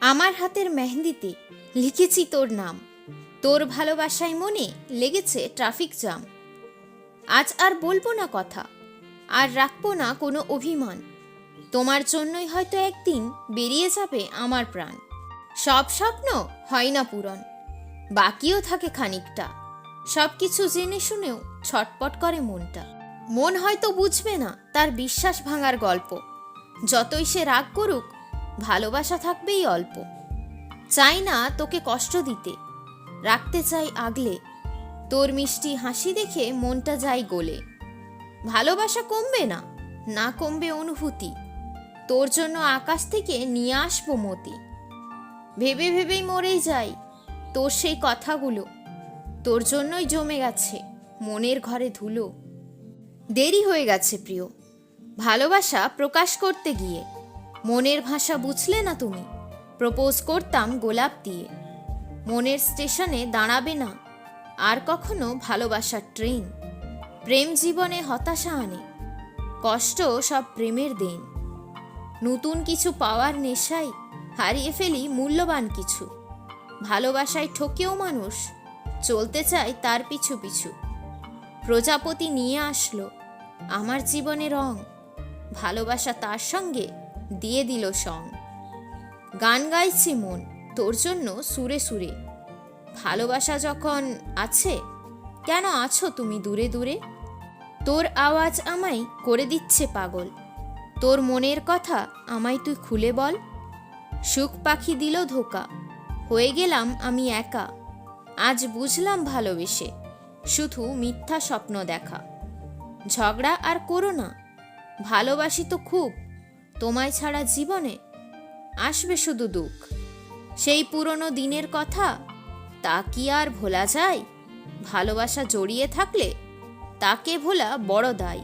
আমার হাতের মেহেন্দিতে লিখেছি তোর নাম। তোর ভালোবাসায় মনে লেগেছে ট্রাফিক জ্যাম। আজ আর বলব না কথা, আর রাখব না কোনো অভিমান। তোমার জন্যই হয়তো একদিন বেরিয়ে যাবে আমার প্রাণ। সব স্বপ্ন হয় না পূরণ, বাকিও থাকে খানিকটা। সব কিছু জেনে শুনেও ছটপট করে মনটা। মন হয়তো বুঝবে না তার বিশ্বাস ভাঙার গল্প। যতই সে রাগ করুক ভালোবাসা থাকবেই অল্প। চাই না তোকে কষ্ট দিতে। রাখতে চাই আগলে। তোর মিষ্টি হাসি দেখে মনটা যায় গোলে। ভালোবাসা কমবে না না কমবে অনুভূতি। তোর জন্য আকাশ থেকে নিয়ে আসব মতি। ভেবে ভেবেই মরেই যাই তোর সেই কথাগুলো। তোর জন্যই জমে গেছে মনের ঘরে ধুলো। দেরি হয়ে গেছে প্রিয়। ভালোবাসা প্রকাশ করতে গিয়ে। মনের ভাষা বুঝলে না তুমি। প্রপোজ করতাম গোলাপ দিয়ে। মনের স্টেশনে দাঁড়াবে না। আর কখনো ভালোবাসার ট্রেন। প্রেম জীবনে হতাশা আনে। কষ্ট সব প্রেমের দেন। নতুন কিছু পাওয়ার নেশায় হারিয়ে ফেলি মূল্যবান কিছু। ভালোবাসায় ঠকেও মানুষ। চলতে চায় তার পিছু পিছু। প্রজাপতি নিয়ে আসলো আমার জীবনে রং। ভালোবাসা তার সঙ্গে দিয়ে দিল সং। গান গাইছি মন, তোর জন্য সুরে সুরে। ভালোবাসা যখন আছে, কেন আছো তুমি দূরে দূরে? তোর আওয়াজ আমায় করে দিচ্ছে পাগল। তোর মনের কথা আমায় তুই খুলে বল। সুখ পাখি দিল ধোকা, হয়ে গেলাম আমি একা। আজ বুঝলাম ভালোবেসে, শুধু মিথ্যা স্বপ্ন দেখা। ঝগড়া আর করো না, ভালোবাসি তো খুব। তোমায় ছাড়া জীবনে আসবে শুধু দুঃখ। সেই পুরনো দিনের কথা, তা কি আর ভোলা যায়? ভালোবাসা জড়িয়ে থাকলে তাকে ভোলা বড় দায়।